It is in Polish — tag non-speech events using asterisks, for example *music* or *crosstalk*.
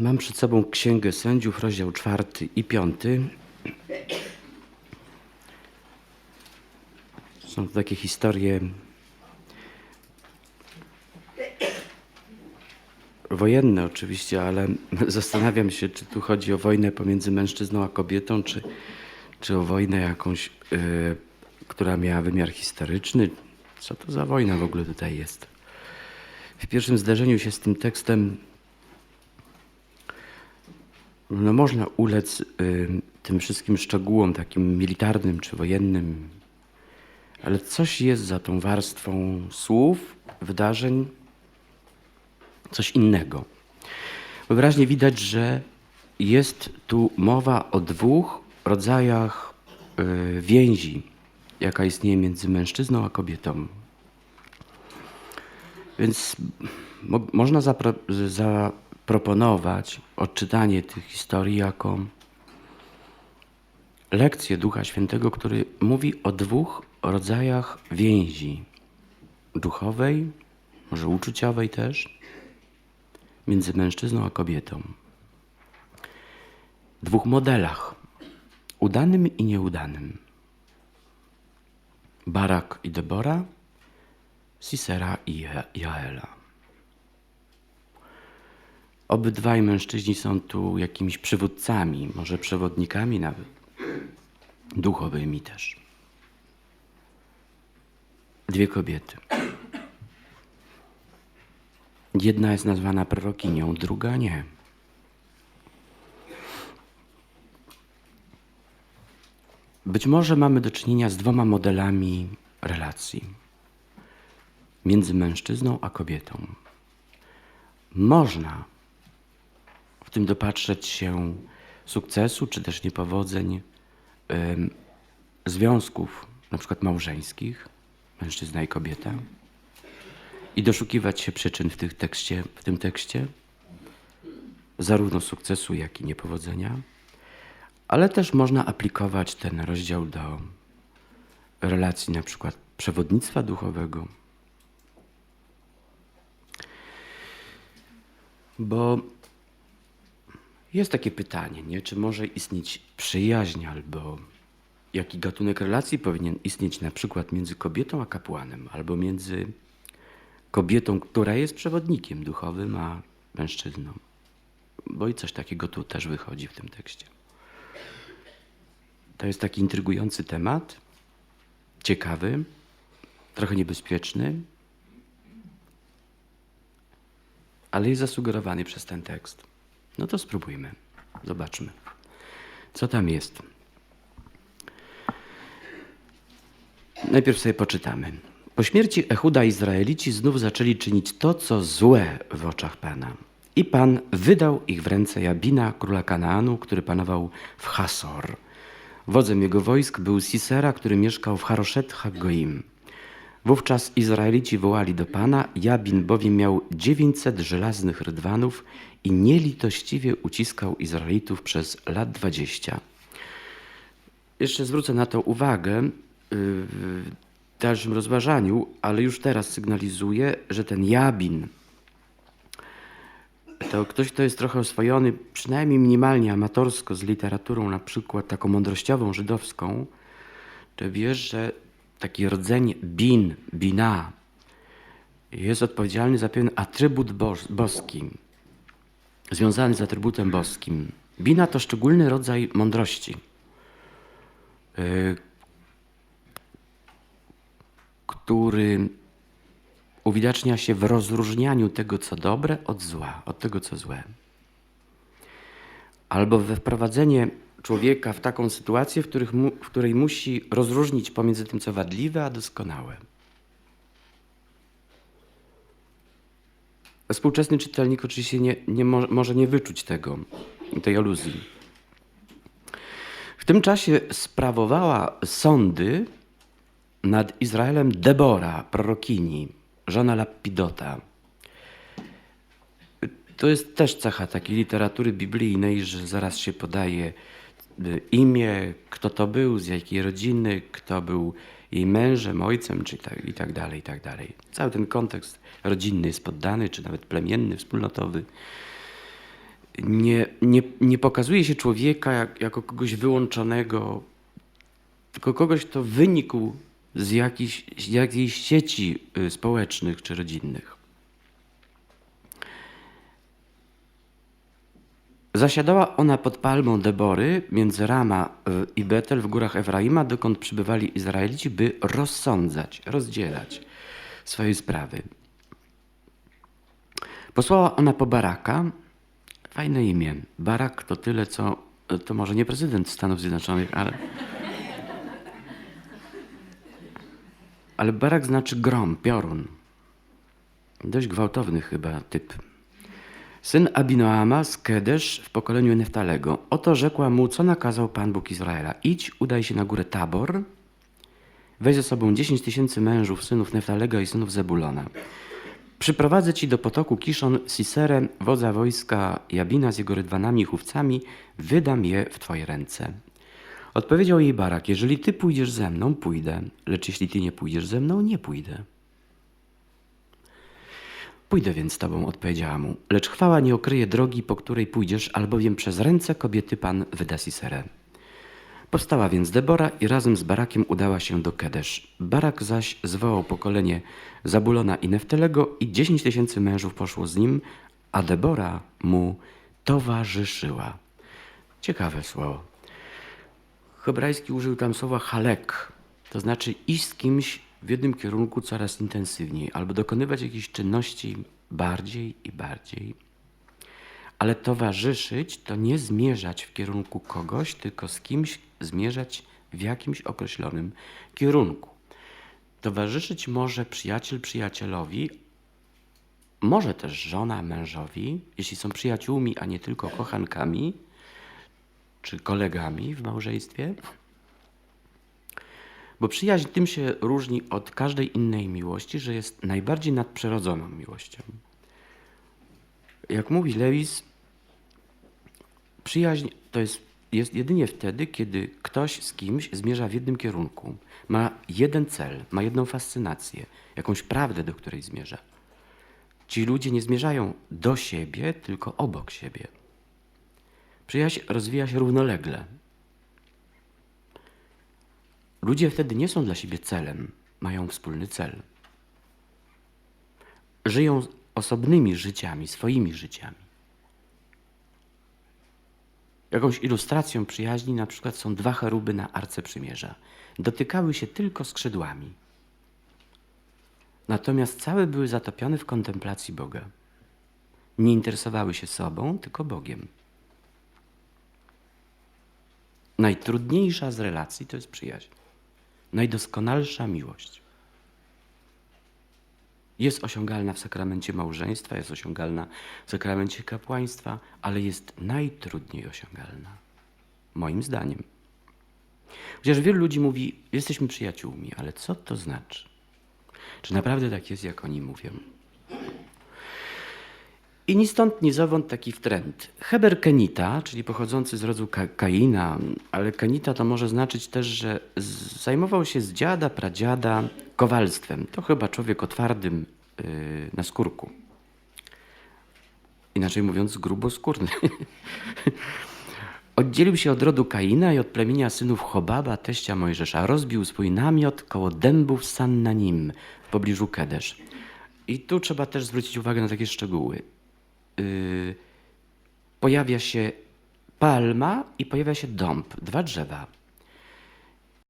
Mam przed sobą Księgę Sędziów, rozdział czwarty i piąty. Są to takie historie wojenne oczywiście, ale *laughs* zastanawiam się, czy tu chodzi o wojnę pomiędzy mężczyzną a kobietą, czy, czy o wojnę jakąś, yy, która miała wymiar historyczny. Co to za wojna w ogóle tutaj jest? W pierwszym zdarzeniu się z tym tekstem no można ulec y, tym wszystkim szczegółom takim militarnym czy wojennym, ale coś jest za tą warstwą słów, wydarzeń, coś innego. Wyraźnie widać, że jest tu mowa o dwóch rodzajach y, więzi, jaka istnieje między mężczyzną a kobietą. Więc mo można zapro- zaproponować odczytanie tych historii jako lekcję Ducha Świętego, który mówi o dwóch rodzajach więzi duchowej, może uczuciowej też, między mężczyzną a kobietą. Dwóch modelach, udanym i nieudanym. Barak i Debora, Sisera i Ja- Jaela. Obydwaj mężczyźni są tu jakimiś przywódcami, może przewodnikami nawet, duchowymi też. Dwie kobiety. Jedna jest nazwana prorokinią, druga nie. Być może mamy do czynienia z dwoma modelami relacji między mężczyzną a kobietą. Można tym dopatrzeć się sukcesu czy też niepowodzeń związków, na przykład małżeńskich, mężczyzna i kobieta, i doszukiwać się przyczyn w, tych tekście, w tym tekście, zarówno sukcesu, jak i niepowodzenia, ale też można aplikować ten rozdział do relacji na przykład przewodnictwa duchowego, Bo jest takie pytanie, nie? czy może istnieć przyjaźń, albo jaki gatunek relacji powinien istnieć na przykład między kobietą a kapłanem, albo między kobietą, która jest przewodnikiem duchowym, a mężczyzną. Bo i coś takiego tu też wychodzi w tym tekście. To jest taki intrygujący temat, ciekawy, trochę niebezpieczny, ale jest zasugerowany przez ten tekst. No to spróbujmy, zobaczmy, co tam jest. Najpierw sobie poczytamy. Po śmierci Echuda Izraelici znów zaczęli czynić to, co złe w oczach Pana. I Pan wydał ich w ręce Jabina, króla Kanaanu, który panował w Hasor. Wodzem jego wojsk był Sisera, który mieszkał w Haroszet Hagoim. Wówczas Izraelici wołali do Pana, Jabin bowiem miał 900 żelaznych rydwanów i nielitościwie uciskał Izraelitów przez lat 20. Jeszcze zwrócę na to uwagę yy, w dalszym rozważaniu, ale już teraz sygnalizuję, że ten Jabin to ktoś, kto jest trochę oswojony, przynajmniej minimalnie amatorsko z literaturą, na przykład taką mądrościową żydowską, to wiesz, że taki rdzeń bin, bina, jest odpowiedzialny za pewien atrybut bos boski, związany z atrybutem boskim. Bina to szczególny rodzaj mądrości, y, który uwidacznia się w rozróżnianiu tego, co dobre, od zła, od tego, co złe. Albo we wprowadzenie człowieka w taką sytuację, w, których mu, w której musi rozróżnić pomiędzy tym, co wadliwe, a doskonałe. Współczesny czytelnik oczywiście nie, nie mo może nie wyczuć tego, tej aluzji. W tym czasie sprawowała sądy nad Izraelem Debora, prorokini, żona Lapidota. To jest też cecha takiej literatury biblijnej, że zaraz się podaje imię, kto to był, z jakiej rodziny, kto był jej mężem, ojcem, czy tak, i tak dalej, i tak dalej. Cały ten kontekst rodzinny jest poddany, czy nawet plemienny, wspólnotowy. nie, nie, nie pokazuje się człowieka jak, jako kogoś wyłączonego, tylko kogoś, kto wynikł z, jakiejś, z jakiejś sieci y, społecznych czy rodzinnych. Zasiadała ona pod palmą Debory między Rama i Betel w górach Efraima, dokąd przybywali Izraelici, by rozsądzać, rozdzielać swoje sprawy. Posłała ona po Baraka. Fajne imię. Barak to tyle, co. To może nie prezydent Stanów Zjednoczonych, ale. Ale Barak znaczy grom, piorun. Dość gwałtowny chyba typ. Syn Abinoama z Kedesz w pokoleniu Neftalego. Oto rzekła mu, co nakazał Pan Bóg Izraela. Idź, udaj się na górę Tabor, weź ze sobą dziesięć tysięcy mężów, synów Neftalego i synów Zebulona. Przyprowadzę ci do potoku Kiszon Siserę, wodza wojska Jabina z jego rydwanami i chówcami, wydam je w twoje ręce. Odpowiedział jej Barak, jeżeli ty pójdziesz ze mną, pójdę, lecz jeśli ty nie pójdziesz ze mną, nie pójdę. Pójdę więc z tobą, odpowiedziała mu, lecz chwała nie okryje drogi, po której pójdziesz, albowiem przez ręce kobiety Pan wyda Siserę. Powstała więc Debora i razem z Barakiem udała się do Kedesz. Barak zaś zwołał pokolenie Zabulona i Neftelego i dziesięć tysięcy mężów poszło z nim, a Debora mu towarzyszyła. Ciekawe słowo. Hebrajski użył tam słowa halek, to znaczy iść z kimś w jednym kierunku coraz intensywniej, albo dokonywać jakiejś czynności bardziej i bardziej. Ale towarzyszyć to nie zmierzać w kierunku kogoś, tylko z kimś zmierzać w jakimś określonym kierunku. Towarzyszyć może przyjaciel przyjacielowi, może też żona mężowi, jeśli są przyjaciółmi, a nie tylko kochankami czy kolegami w małżeństwie. Bo przyjaźń tym się różni od każdej innej miłości, że jest najbardziej nadprzyrodzoną miłością. Jak mówi Lewis, przyjaźń to jest, jest jedynie wtedy, kiedy ktoś z kimś zmierza w jednym kierunku, ma jeden cel, ma jedną fascynację, jakąś prawdę, do której zmierza. Ci ludzie nie zmierzają do siebie, tylko obok siebie. Przyjaźń rozwija się równolegle. Ludzie wtedy nie są dla siebie celem, mają wspólny cel. Żyją osobnymi życiami, swoimi życiami. Jakąś ilustracją przyjaźni na przykład są dwa cheruby na Arce Przymierza. Dotykały się tylko skrzydłami. Natomiast całe były zatopione w kontemplacji Boga. Nie interesowały się sobą, tylko Bogiem. Najtrudniejsza z relacji to jest przyjaźń. Najdoskonalsza miłość. Jest osiągalna w sakramencie małżeństwa, jest osiągalna w sakramencie kapłaństwa, ale jest najtrudniej osiągalna. Moim zdaniem. Chociaż wielu ludzi mówi, jesteśmy przyjaciółmi, ale co to znaczy? Czy naprawdę tak jest, jak oni mówią? I ni stąd, ni zowąd taki trend. Heber Kenita, czyli pochodzący z rodu Ka Kaina, ale Kenita to może znaczyć też, że zajmował się z dziada, pradziada kowalstwem. To chyba człowiek o twardym yy, naskórku. Inaczej mówiąc, gruboskórny. *laughs* Oddzielił się od rodu Kaina i od plemienia synów Chobaba, teścia Mojżesza. Rozbił swój namiot koło dębów Sannanim w pobliżu Kedesz. I tu trzeba też zwrócić uwagę na takie szczegóły. Yy, pojawia się palma i pojawia się dąb, dwa drzewa.